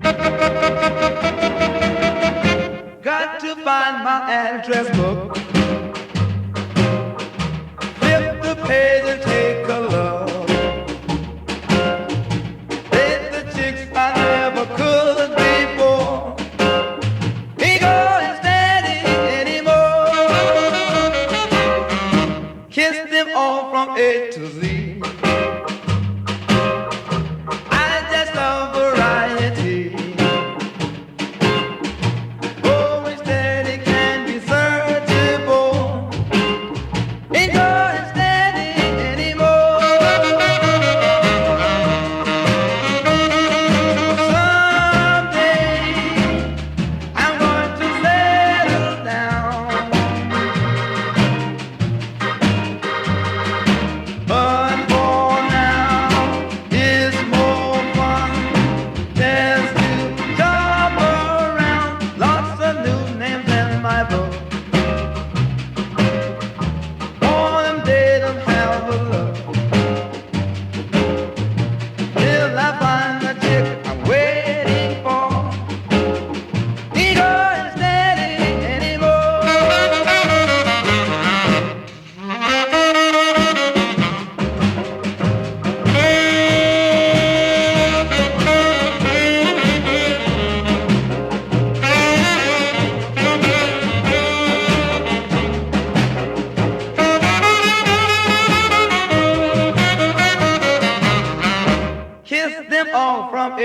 Got to find my address book. Flip the page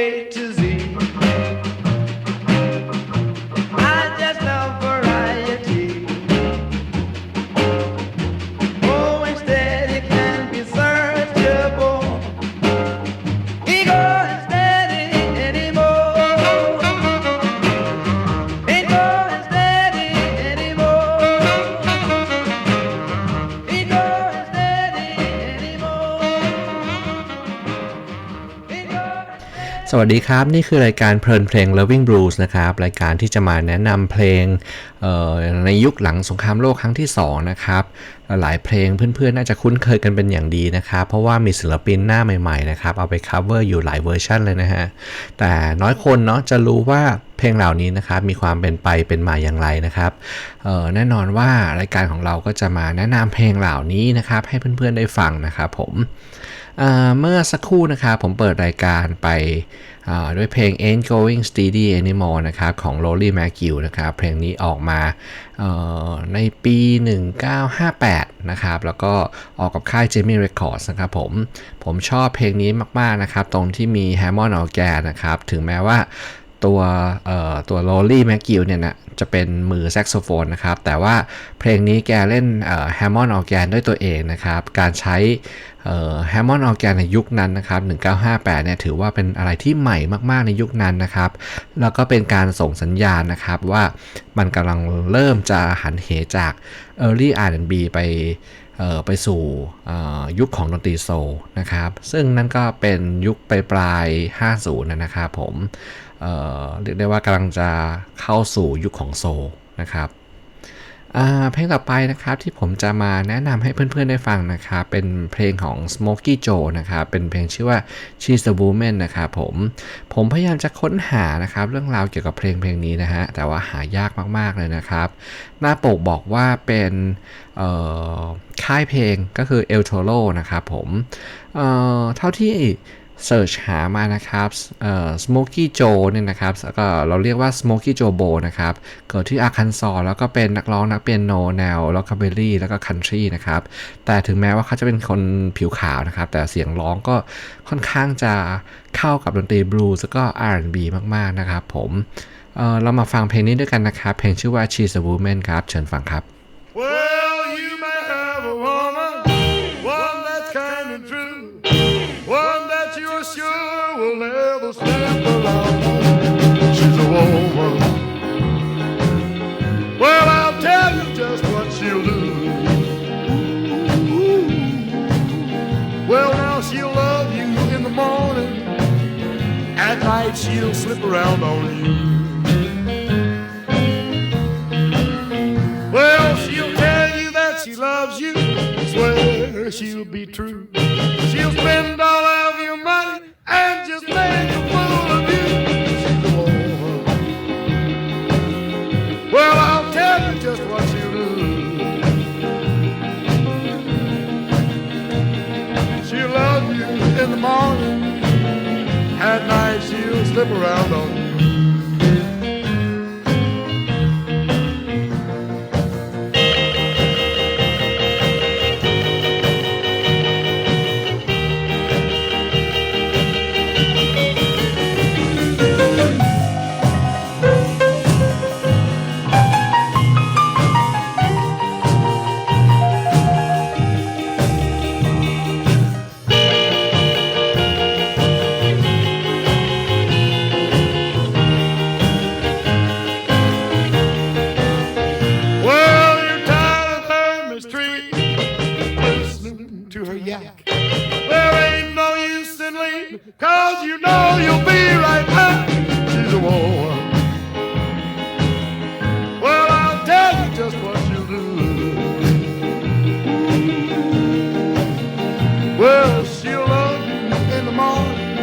all from A to ดีครับ นี่คือรายการเพลินเพลง Loving Blues นะครับ รายการที่จะมาแนะนำเพลงในยุคหลังสงครามโลกครั้งที่ 2 นะครับ หลายเพลงเพื่อนๆ น่าจะคุ้นเคยกันเป็นอย่างดีนะครับ เพราะว่ามีศิลปินหน้าใหม่ๆนะครับ เอาไป cover อยู่หลายเวอร์ชันเลยนะฮะ แต่น้อยคนเนาะจะรู้ว่าเพลงเหล่านี้นะครับมีความเป็นไปเป็นมาอย่างไรนะครับแน่นอนว่ารายการของเราก็จะมาแนะนำเพลงเหล่านี้นะครับให้เพื่อนๆได้ฟังนะครับผมเมื่อสักครู่นะครับผมเปิดรายการไป ด้วยเพลง Ain't Going Steady Anymore นะครับของ Lolly McGill นะครับ เพลงนี้ออกมาเอ่อในปี 1958 นะครับ แล้วก็ออกกับค่าย Jamie Records นะครับผม ผมชอบเพลงนี้มาก ๆ นะครับ ตรงที่มี Hammond Organ นะครับ ถึงแม้ว่า ตัวเอ่อตัวโรลลี่แม็กกิลเนี่ยนะจะเป็นมือแซกโซโฟนนะครับ แต่ว่าเพลงนี้แกเล่นแฮมมอนออแกนด้วยตัวเองนะครับ การใช้แฮมมอนออแกนในยุคนั้นนะครับ 1958 เนี่ยถือว่าเป็นอะไรที่ใหม่มากๆในยุคนั้นนะครับ แล้วก็เป็นการส่งสัญญาณนะครับว่ามันกำลังเริ่มจะหันเหจาก Early R&B ไปเออไปสู่ยุคของดนตรีโซนะครับ ซึ่งนั่นก็เป็นยุคปลายปลาย 50 นะครับผม เรียกได้ว่ากำลังจะเข้าสู่ยุคของโซนะครับเพลงต่อไปนะครับที่ผมจะมาแนะนำให้เพื่อนๆได้ฟังนะครับเป็นเพลงของ Smokey Joe นะครับเป็นเพลงชื่อว่า She's a Woman นะครับผมผมพยายามจะค้นหานะครับเรื่องราวเกี่ยวกับเพลงเพลงนี้นะฮะแต่ว่าหายากมากๆเลยนะครับ หน้าปกบอกว่าเป็นค่ายเพลงก็คือ El Toro นะครับผมเเท่าที่ เสิร์ชหามานะครับเอ่อ Smokey Joe เนี่ยนะครับแล้วก็เราเรียกว่า Smokey Joe Bo นะครับ เกิดที่อาคันซอแล้วก็เป็นนักร้องนักเปียโนแนวล็อกคาเบลลี่แล้วก็คันทรีนะครับ แต่ถึงแม้ว่าเขาจะเป็นคนผิวขาวนะครับ แต่เสียงร้องก็ค่อนข้างจะเข้ากับดนตรีบลูส์แล้วก็ R&B มาก ๆ นะครับผมเอ่อเรามาฟังเพลงนี้ด้วยกันนะครับ เพลงชื่อว่า She's a Woman ครับ เชิญฟังครับ Well, at night she'll slip around on you. Well, she'll tell you that she loves you, swear she'll be true. She'll spend all she'll slip around on Well, she'll love you in the morning,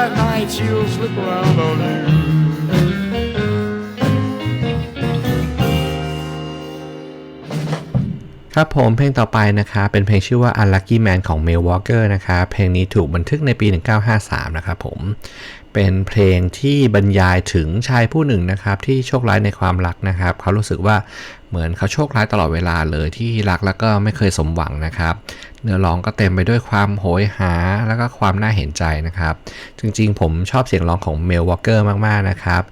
at night she'll slip around on you. ครับผมเพลงต่อไปนะครับเป็นเพลงชื่อว่า Unlucky Man ของ Mel Walker นะครับเพลงนี้ถูกบันทึกในปี 1953 นะครับผม เป็นเพลงที่บรรยายถึงชายผู้หนึ่งนะครับที่โชคร้ายในความรักนะครับ เขารู้สึกว่า เหมือนเขาโชคร้ายตลอดเวลาเลยที่รักแล้วก็ไม่เคยสมหวังนะครับ เนื้อร้องก็เต็มไปด้วยความโหยหาแล้วก็ความน่าเห็นใจนะครับ จริงๆ ผมชอบเสียงร้องของ Mel Walker มากๆนะครับ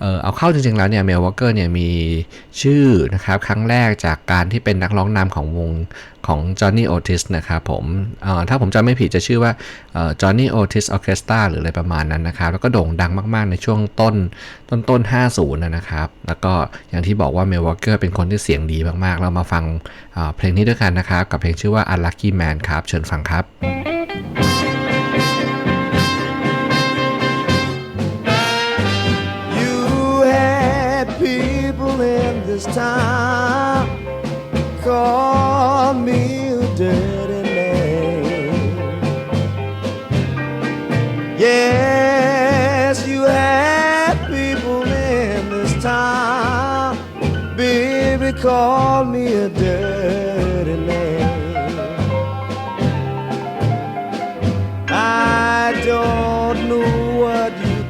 เออเอาเข้าจริงๆแล้วเนี่ยเมลวอ k เกอร์เนี่ยมีชื่อนะครับครั้งแรกจากการที่เป็นนักร้องนำของวงของ Johnny Otis นะครับผมเออถ้าผมจำไม่ผิดจะชื่อว่าเอ่อ Johnny Otis Orchestra หรืออะไรประมาณนั้นนะครับ แล้วก็โด่งดังมากๆในช่วงต้นต้นต้น 50 นะนะครับ แล้วก็อย่างที่บอกว่าเมลวอ k เกอร์เป็นคนที่เสียงดีมากๆ เรามาฟังเอ่อเพลงนี้ด้วยกันนะครับ กับเพลงชื่อว่า Unlucky Man ครับ เชิญฟังครับ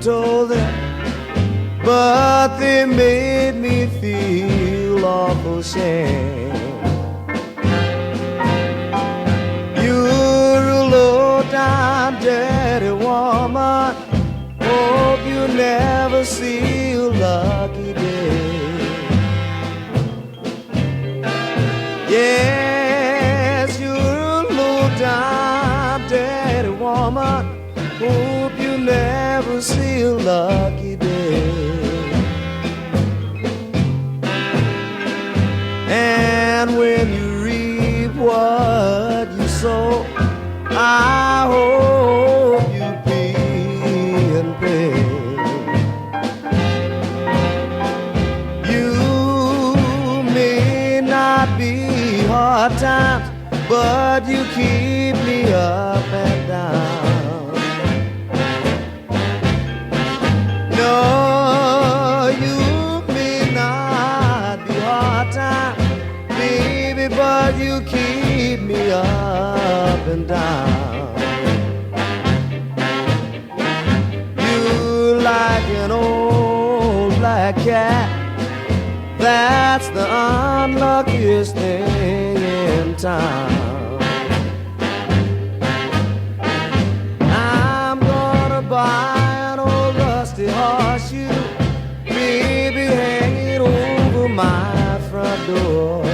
told them, but they made me feel awful shame. Day. And when you reap what you sow, I hope you pay and pay. You may not be hard times, but you keep town. I'm gonna buy an old rusty horseshoe, maybe hang it over my front door.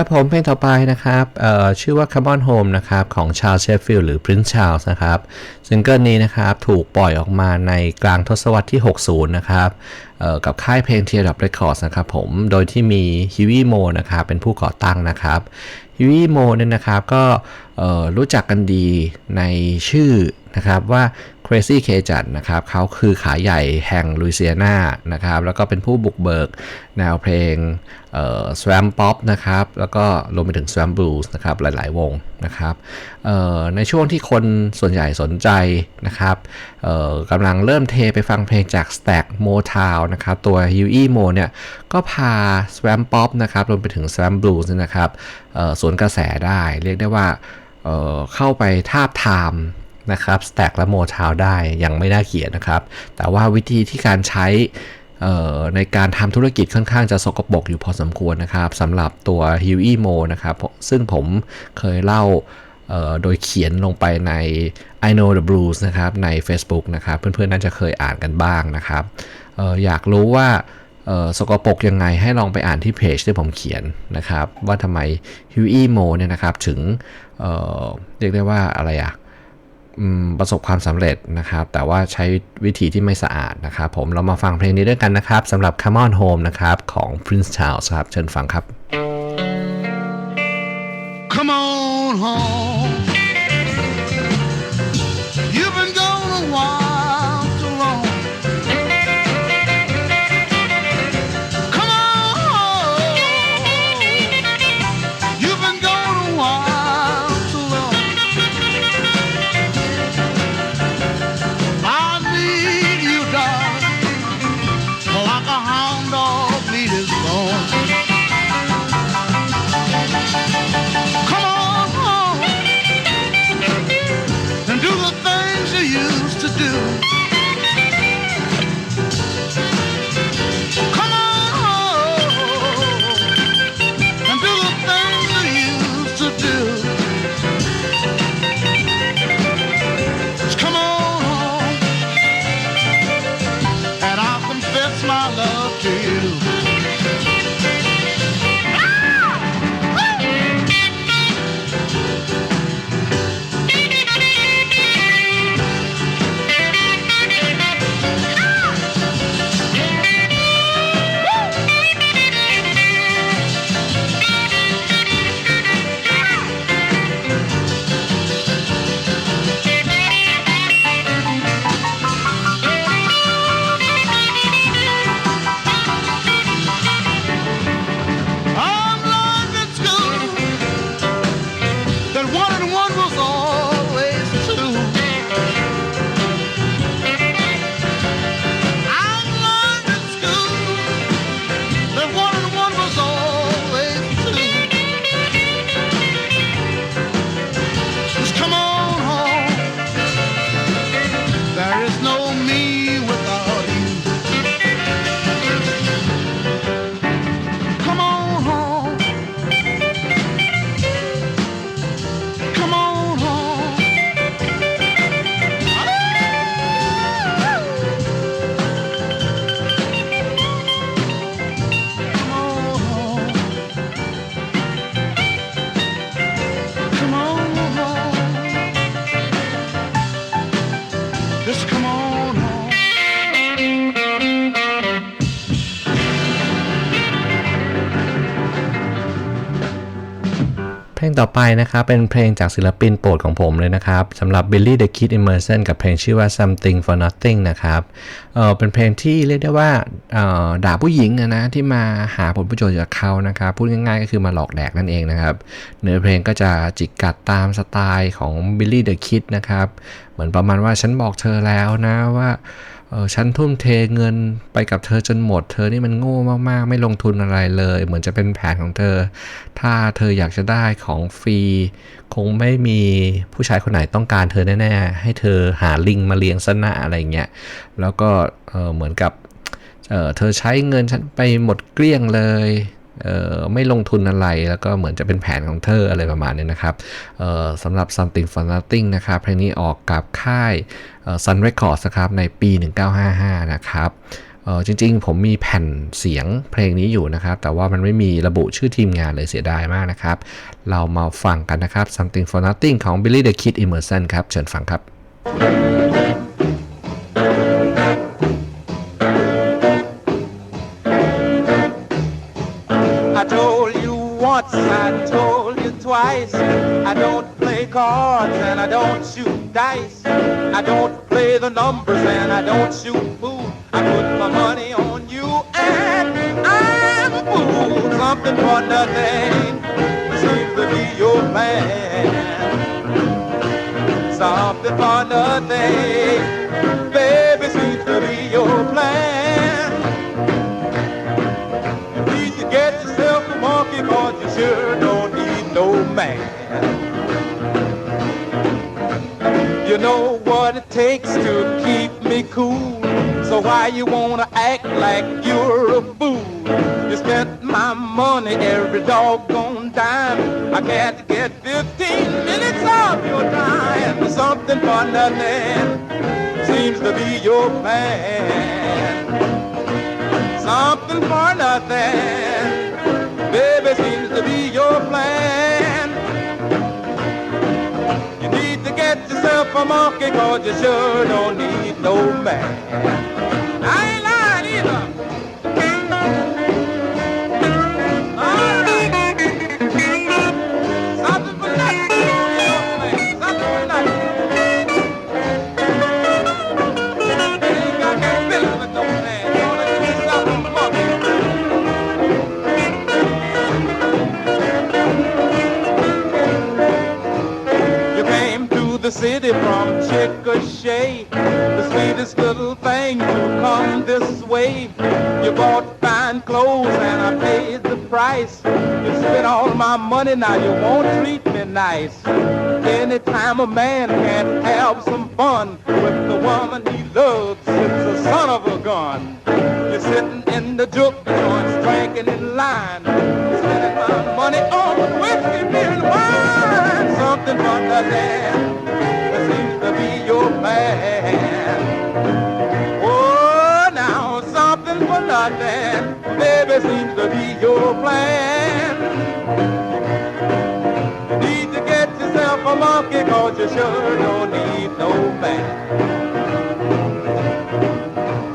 ครับผมเพลงต่อไปนะครับชื่อว่า Come on Home นะครับของ Charles Sheffield หรือ Prince Charles นะครับซิงเกิลนี้นะครับถูกปล่อยออกมาในกลางทศวรรษที่ 60 นะครับกับค่ายเพลง Teardrop Records นะครับผมโดยที่มี Huey Mo นะครับเป็นผู้ก่อตั้งนะครับ Huey Mo เนี่ยนะครับก็รู้จักกันดีในชื่อ นะครับว่า Crazy K จัดนะครับเขาคือขาใหญ่แห่งลุยเซียนานะครับแล้วก็เป็นผู้บุกเบิกแนวเพลงเอ่อ swam pop นะครับแล้วก็รวมไปถึง swam blues นะครับหลาย ๆ วงนะครับเอ่อในช่วงที่คนส่วนใหญ่สนใจนะครับเอ่อกำลังเริ่มเทไปฟังเพลงจาก Stack Motown นะครับตัว Huey Mo เนี่ยก็พา swam pop นะครับรวมไปถึง swam blues นะครับเอ่อสวนกระแสได้เรียกได้ว่าเอ่อเข้าไปทาบทาม นะครับสแต็กและโมทาวได้ยังไม่น่าเกลียดนะครับ แต่ว่าวิธีที่การใช้ในการทำธุรกิจค่อนข้างจะสกปรกอยู่พอสมควรนะครับสำหรับตัว h u e Mo นะครับ ซึ่งผมเคยเล่าโดยเขียนลงไปใน I know the blues นะครับใน Facebook นะครับ เพื่อนๆ น่าจะเคยอ่านกันบ้างนะครับอออยากรู้ว่าสกปรกยังไงให้ลองไปอ่านที่เพจที่ผมเขียนนะครับ ว่าทำไม h u e Mo เนี่ยนะครับถึงเเรียกได้ว่าอะไรอะ ประสบความสำเร็จนะครับ แต่ว่าใช้วิธีที่ไม่สะอาดนะครับผมเรามาฟังเพลงนี้ด้วยกันนะครับสำหรับ Come on Home นะครับของ Prince Charles ครับ เชิญฟังครับ Come on home. เพลงต่อไปนะครับ เป็นเพลงจากศิลปินโปรดของผมเลยนะครับสำหรับ Billy the Kid Emerson กับเพลงชื่อว่า Something for Nothing นะครับเออเป็นเพลงที่เรียกได้ว่าด่าผู้หญิงนะนะที่มาหาผลประโยชน์จากเขานะครับ พูดง่ายๆก็คือมาหลอกแดกนั่นเองนะครับ เนื้อเพลงก็จะจิกกัดตามสไตล์ของ Billy the Kid นะครับ เหมือนประมาณว่าฉันบอกเธอแล้วนะว่า เออฉันทุ่มเทเงินไปกับเธอจนหมด เธอนี่มันโง่มากๆ ไม่ลงทุนอะไรเลย เหมือนจะเป็นแผนของเธอ ถ้าเธออยากจะได้ของฟรี คงไม่มีผู้ชายคนไหนต้องการเธอแน่ๆ ให้เธอหาลิงมาเลี้ยงซะหน้าอะไรเงี้ย แล้วก็เออเหมือนกับเออเธอใช้เงินฉันไปหมดเกลี้ยงเลย ไม่ลงทุนอะไรแล้วก็เหมือนจะเป็นแผนของเธออะไรประมาณนี้นะครับสำหรับ Something for Nothing นะครับเพลงนี้ออกกับค่าย Sun Records นะครับในปี 1955 นะครับจริงๆ ผมมีแผ่นเสียงเพลงนี้อยู่นะครับ แต่ว่ามันไม่มีระบุชื่อทีมงานเลยเสียดายมากนะครับ เรามาฟังกันนะครับ Something for Nothing ของ Billy the Kid Emerson ครับ เชิญฟังครับ I don't play cards and I don't shoot dice. I don't play the numbers and I don't shoot pool. I put my money on you and I'm a fool. Something for nothing seems to be your plan. You wanna act like you're a fool? You spent my money every doggone dime. I can't get 15 minutes of your time. Something for nothing seems to be your plan. Something for nothing, baby, seems to be your plan. You need to get yourself a monkey, cause you sure don't need no man. From Chickasha, the sweetest little thing to come this way. You bought fine clothes and I paid the price. You spent all my money, now you won't treat me nice. Anytime a man can have some fun with the woman he loves, it's a son of a gun. You're sitting in the juke joints, drinking in line, spending my money on whiskey, beer, and wine. Something for nothing that for nothing, baby, seems to be your plan. You need to get yourself a monkey, cause you sure don't need no man.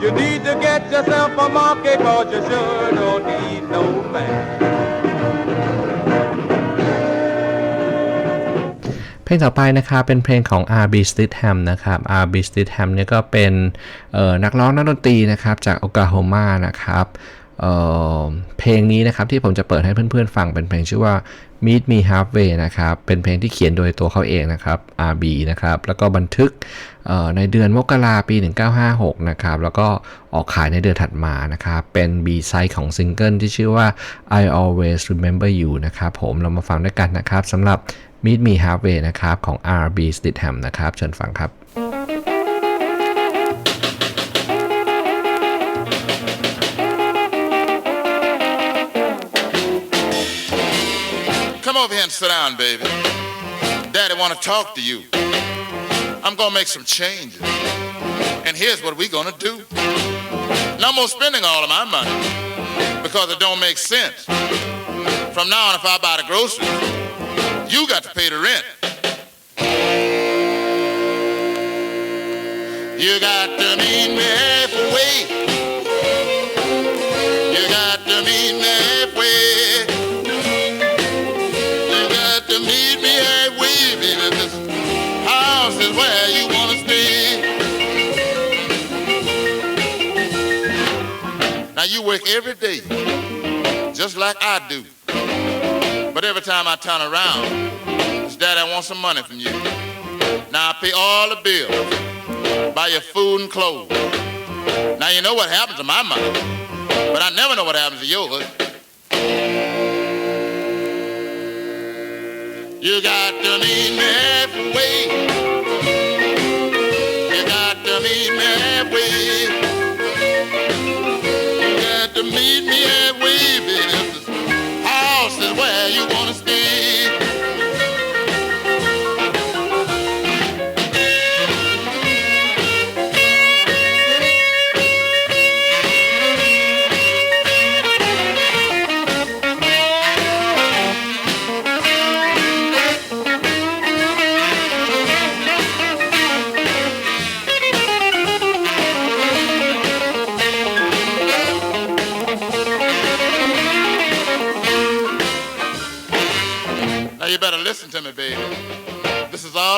You need to get yourself a monkey, cause you sure don't need no man. ลงต่อไปนะครับเป็นเพลงของ R.B. Stidham นะครับ R.B. Stidham เนี่ยก็เป็นนักร้องนักดนตรีนะครับจากโอกลาโฮมานะครับเเพลงนี้นะครับที่ผมจะเปิดให้เพื่อนๆฟังเป็นเพลงชื่อว่า Meet Me Halfway นะครับ เป็นเพลงที่เขียนโดยตัวเขาเองนะครับ R.B. นะครับ แล้วก็บันทึกในเดือนมกราปี 1956 นะครับ แล้วก็ออกขายในเดือนถัดมานะครับ เป็น B-side ของซิงเกิลที่ชื่อว่า I Always Remember You นะครับผม เรามาฟังด้วยกันนะครับสำหรับ Meet Me Halfway นะครับของ R.B. Stidham นะครับเชิญฟังครับ Come over here and sit down, baby. Daddy want to talk to you. I'm gonna make some changes. And here's what we're gonna do. No more spending all of my money because it don't make sense. From now on, if I buy the groceries, you got to pay the rent. You got to meet me halfway. You got to meet me halfway. You got to meet me halfway, baby. This house is where you wanna stay. Now you work every day, just like I do. But every time I turn around, it's Daddy, I want some money from you. Now I pay all the bills, buy your food and clothes. Now you know what happens to my money, but I never know what happens to yours. You got to meet me halfway. You got to meet me halfway.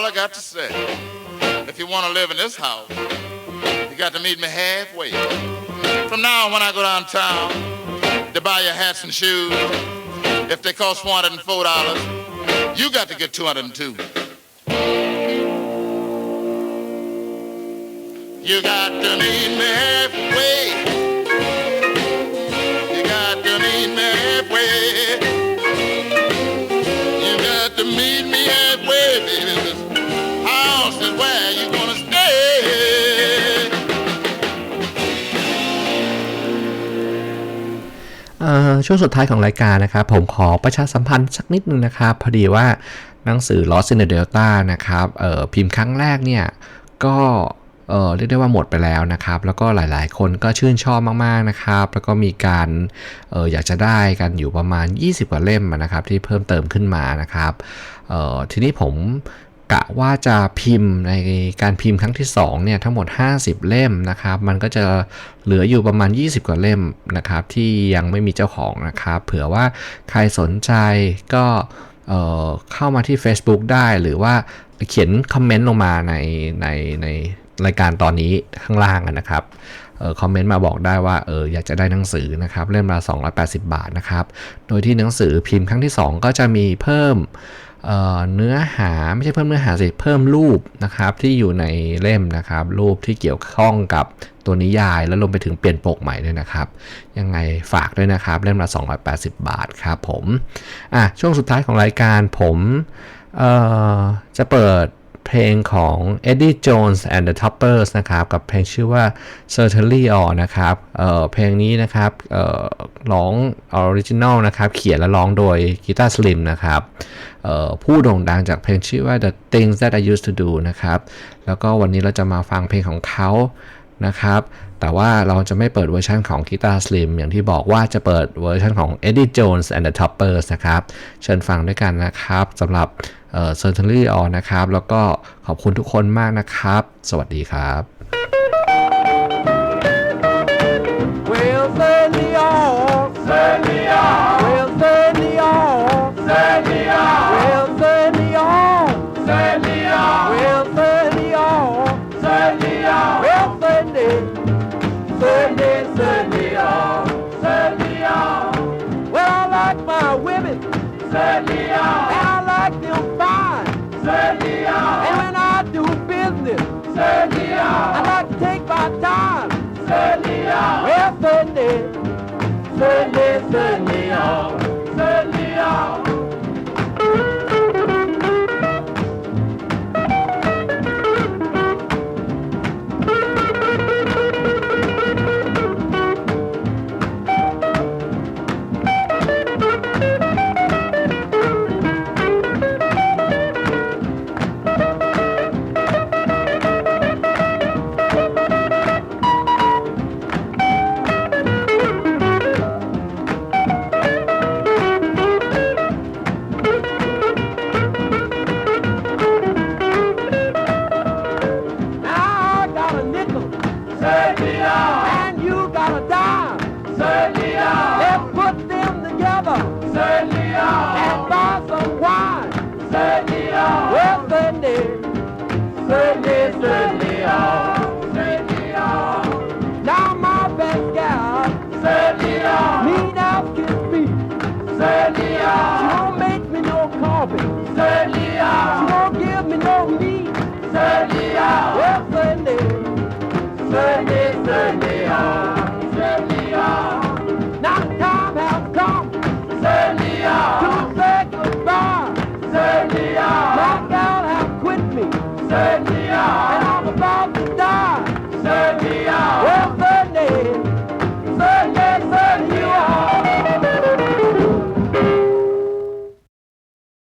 All I got to say. If you want to live in this house, you got to meet me halfway. From now on, when I go downtown to buy your hats and shoes, if they cost $404, you got to get 202. You got to meet me halfway. ช่วงสุดท้ายของรายการนะครับ ผมขอประชาสัมพันธ์สักนิดนึงนะครับ พอดีว่าหนังสือ Lost in the Delta นะครับพิมพ์ครั้งแรกเนี่ยก็เรียกได้ว่าหมดไปแล้วนะครับ แล้วก็หลายๆ คนก็ชื่นชอบมากๆนะครับ แล้วก็มีการอออยากจะได้กันอยู่ประมาณ 20 กว่าเล่มนะครับที่เพิ่มเติมขึ้นมานะครับทีนี้ผม กะว่าจะพิมพ์ในการพิมพ์ครั้งที่2เนี่ยทั้งหมด 50 เล่มนะครับ มันก็จะเหลืออยู่ประมาณ 20 กว่าเล่มนะครับ ที่ยังไม่มีเจ้าของนะครับ เผื่อว่าใครสนใจก็เเข้ามาที่ Facebook ได้หรือว่าเขียนคอมเมนต์ลงมาในในในรายการตอนนี้ข้างล่างนะครับออคอมเมนต์มาบอกได้ว่าเอออยากจะได้หนังสือนะครับเล่มละ280 บาทนะครับ โดยที่หนังสือพิมพ์ครั้งที่ 2 ก็จะมีเพิ่ม เเนื้อหาไม่ใช่เพิ่มเนื้อหาสิเพิ่มรูปนะครับที่อยู่ในเล่มนะครับ รูปที่เกี่ยวข้องกับตัวนิยายแล้วลงไปถึงเปลี่ยนปกใหม่ด้วยนะครับ ยังไงฝากด้วยนะครับ เล่มละ 280 บาทครับผมอะช่วงสุดท้ายของรายการผมจะเปิด เพลงของ Eddie Jones and the Toppers นะครับ กับเพลงชื่อว่า Certainly All นะครับเเพลงนี้นะครับร้องออริจินอลนะครับ เขียนและร้องโดยกีตาร์สลิมนะครับผู้โด่งดังจากเพลงชื่อว่า The Things That I Used to Do นะครับ แล้วก็วันนี้เราจะมาฟังเพลงของเขานะครับ แต่ว่าเราจะไม่เปิดเวอร์ชันของกีตาร์สลิมอย่างที่บอกว่าจะเปิดเวอร์ชันของ Eddie Jones and the Toppers นะครับ เชิญฟังด้วยกันนะครับสำหรับเซอ Certainly All นะครับ แล้วก็ขอบคุณทุกคนมากนะครับ สวัสดีครับ I like to take my time. Certainly all. Well, certainly. Certainly, certainly all. Ebenezer